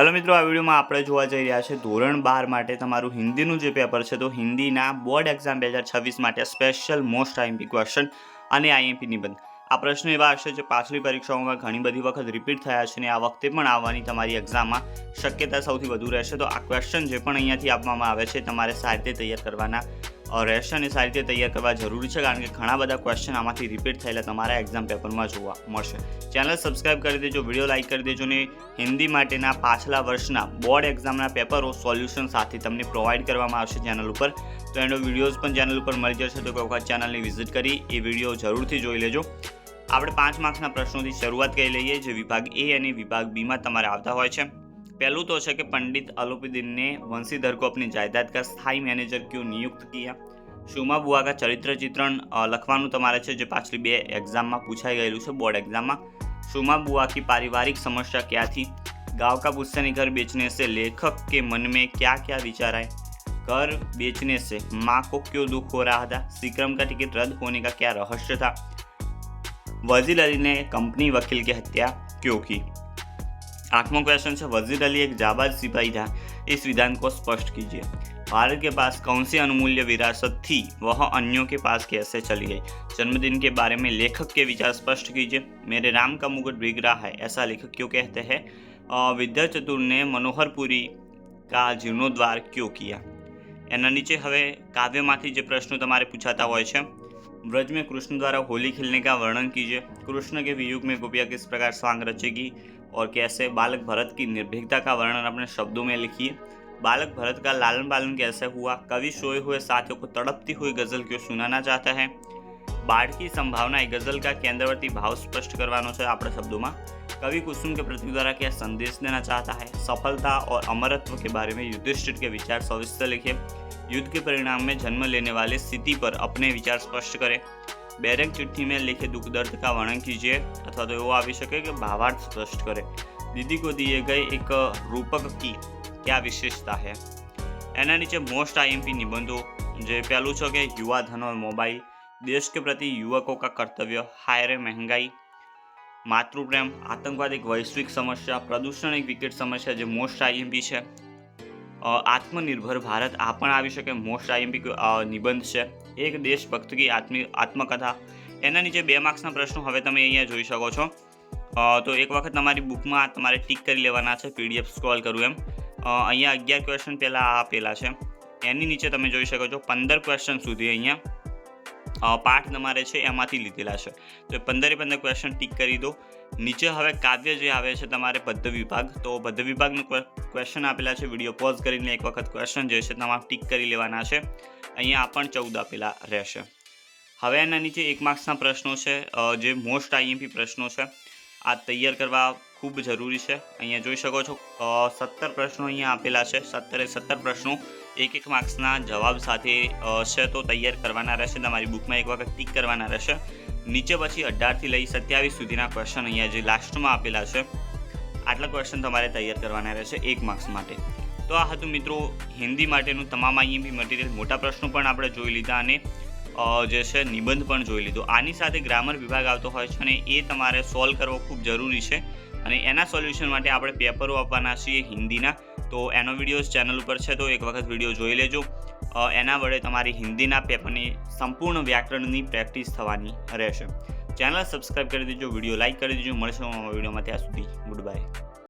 ચાલો મિત્રો, આ વિડીયોમાં આપણે જોવા જઈ રહ્યા છે ધોરણ બાર માટે તમારું હિન્દીનું જે પેપર છે તો હિન્દીના બોર્ડ એક્ઝામ બે હજાર છવ્વીસ માટે સ્પેશિયલ મોસ્ટ આઈએમપી ક્વેશ્ચન અને આઈએમપી નિબંધ. આ પ્રશ્નો એવા હશે જે પાછલી પરીક્ષાઓમાં ઘણી બધી વખત રિપીટ થયા છે અને આ વખતે પણ આવવાની તમારી એક્ઝામમાં શક્યતા સૌથી વધુ રહેશે. તો આ ક્વેશ્ચન જે પણ અહીંયાથી આપવામાં આવે છે તમારે સારી રીતે તૈયાર કરવાના રહેશે અને સારી રીતે તૈયાર કરવા જરૂરી છે, કારણ કે ઘણા બધા ક્વેશ્ચન આમાંથી રિપીટ થયેલા તમારા એક્ઝામ પેપરમાં જોવા મળશે. ચેનલ સબસ્ક્રાઇબ કરી દેજો વીડિયો લાઇક કરી દેજો ને હિન્દી માટેના પાછલા વર્ષના બોર્ડ એક્ઝામના પેપરો સોલ્યુશન સાથે તમને પ્રોવાઈડ કરવામાં આવશે ચેનલ ઉપર. તો એનો વિડીયોઝ પણ ચેનલ ઉપર મળી જશે, તો કોઈ વખત ચેનલની વિઝિટ કરી એ વીડિયો જરૂરથી જોઈ લેજો. આપણે પાંચ માર્ક્સના પ્રશ્નોથી શરૂઆત કરી લઈએ, જે વિભાગ એ અને વિભાગ બીમાં તમારે આવતા હોય છે. पहलू तो है कि पंडित अलोपीदीन ने वंशीधर को अपनी जायदाद का स्थायी मैनेजर क्यों नियुक्त किया શુમા બુઆ કા ચરિત્ર ચિત્રણ અ, લખવાનું તમારે છે જે પાછલી બે એક્ઝામમાં પૂછાઈ ગયેલું છે બોર્ડ એક્ઝામમાં शुमा बुआ की पारिवारिक समस्या क्या थी गांव का पुस्तैनी घर बेचने से लेखक के मन में क्या क्या विचार आए घर बेचने से माँ को क्यों दुख हो रहा था सीक्रम का टिकट रद्द होने का क्या रहस्य था वजीर अली ने कंपनी वकील की हत्या क्यों की आठवां क्वेश्चन है वजीर अली एक जाबाज सिपाही था इस विधान को स्पष्ट कीजिए भारत के पास कौन सी अनमूल्य विरासत थी वह अन्यों के पास कैसे चली गई जन्मदिन के बारे में लेखक के विचार स्पष्ट कीजिए मेरे राम का मुकुट भीग रहा है ऐसा लेखक क्यों कहते हैं अ, विद्या चतुर ने मनोहरपुरी का जीर्णोद्वार क्यों किया એના નીચે હવે કાવ્યમાંથી જે પ્રશ્નો તમારે પૂછાતા હોય છે ब्रज में कृष्ण द्वारा होली खेलने का वर्णन कीजिए कृष्ण के वियुग में गोपिया किस प्रकार स्वांग रचेगी और कैसे बालक भरत की निर्भीकता का वर्णन अपने शब्दों में लिखिए बालक भरत का लालन पालन कैसे हुआ कवि सोए हुए साथियों को तड़पती हुई गजल क्यों सुनाना चाहता है बाढ़ की संभावना એ गजल का केंद्रवर्ती भाव स्पष्ट करवानो છે આપણે શબ્દોમાં कवि कुसुम के प्रति द्वारा क्या संदेश देना चाहता है सफलता और अमरत्व के बारे में युधिष्ठिर के विचार सविस्तर लिखे युद्ध के परिणाम में जन्म लेने वाले स्थिति पर अपने विचार स्पष्ट करें बैरक चिट्ठी में लिखे दुख दर्द का वर्णन कीजिए अथवा तो एवो આવી શકે કે ભાવાર્થ સ્પષ્ટ કરે दीदी को दिए गए एक रूपक की क्या विशेषता है એના નીચે મોસ્ટ આઈએમપી નિબંધો જે પહેલું છે કે યુવા ધન और मोबाइल देश के प्रति युवकों का कर्तव्य हायर महंगाई માતૃ પ્રેમ આતંકવાદ એક વૈશ્વિક સમસ્યા પ્રદૂષણ એક વિકટ સમસ્યા જે મોસ્ટ આઈએમપી છે અ, આત્મનિર્ભર ભારત આ પણ આવી શકે, મોસ્ટ આઈએમપી નિબંધ છે. એક દેશભક્ત કી આત્મી, આત્મકથા. એના નીચે બે માર્ક્સના પ્રશ્નો હવે તમે અહીંયા જોઈ શકો છો. તો એક વખત તમારી બુકમાં તમારે ટીક કરી લેવાના છે પીડીએફ સ્ક્રોલ કરવું એમ. અહીંયા અગિયાર ક્વેશ્ચન પહેલાં આપેલા છે. એની નીચે તમે જોઈ શકો છો, પંદર ક્વેશ્ચન સુધી અહીંયા. પાઠ તમારે છે એમાંથી લીધેલા છે. તો પંદરે પંદર ક્વેશ્ચન ટીક કરી દો. નીચે હવે કાવ્ય જે આવે છે તમારે પદ્ય વિભાગ. તો પદ્ય વિભાગનું ક્વેશ્ચન આપેલા છે. વીડિયો પોઝ કરીને એક વખત ક્વેશ્ચન જે છે તમારે ટીક કરી લેવાના છે. અહીંયા પણ ચૌદ આપેલા રહેશે. હવે એના નીચે એક માર્ક્સના પ્રશ્નો છે. જે મોસ્ટ આઈએમપી પ્રશ્નો છે. આ તૈયાર કરવા ખૂબ જરૂરી છે. અહીંયા જોઈ શકો છો સત્તર પ્રશ્નો અહીંયા આપેલા છે. સત્તરે સત્તર પ્રશ્નો, એક એક માર્ક્સના જવાબ સાથે છે તો તૈયાર કરવાના રહેશે. તમારી બુકમાં એક વખત ટીક કરવાના રહેશે. નીચે પછી અઢારથી લઈ સત્યાવીસ સુધીના ક્વેશ્ચન અહીંયા જે લાસ્ટમાં આપેલા છે, આટલા ક્વેશ્ચન તમારે તૈયાર કરવાના રહેશે એક માર્ક્સ માટે. તો આ હતું મિત્રો હિન્દી માટેનું તમામ આઈએમપી મટીરિયલ મોટા પ્રશ્નો પણ આપણે જોઈ લીધા અને જે છે નિબંધ પણ જોઈ લીધો. આની સાથે ગ્રામર વિભાગ આવતો હોય છે અને એ તમારે સોલ્વ કરવો ખૂબ જરૂરી છે. અને એના સોલ્યુશન માટે આપણે પેપરો આપવાના છીએ હિન્દીના. તો એનો વીડિયો ચેનલ ઉપર છે, તો એક વખત વીડિયો જોઈ લેજો. એના વડે તમારી હિન્દીના પેપરની સંપૂર્ણ વ્યાકરણની પ્રેક્ટિસ થવાની રહેશે. ચેનલ સબસ્ક્રાઈબ કરી દેજો વીડિયો લાઇક કરી દેજો. મળશે વિડીયોમાં ત્યાં સુધી ગુડ બાય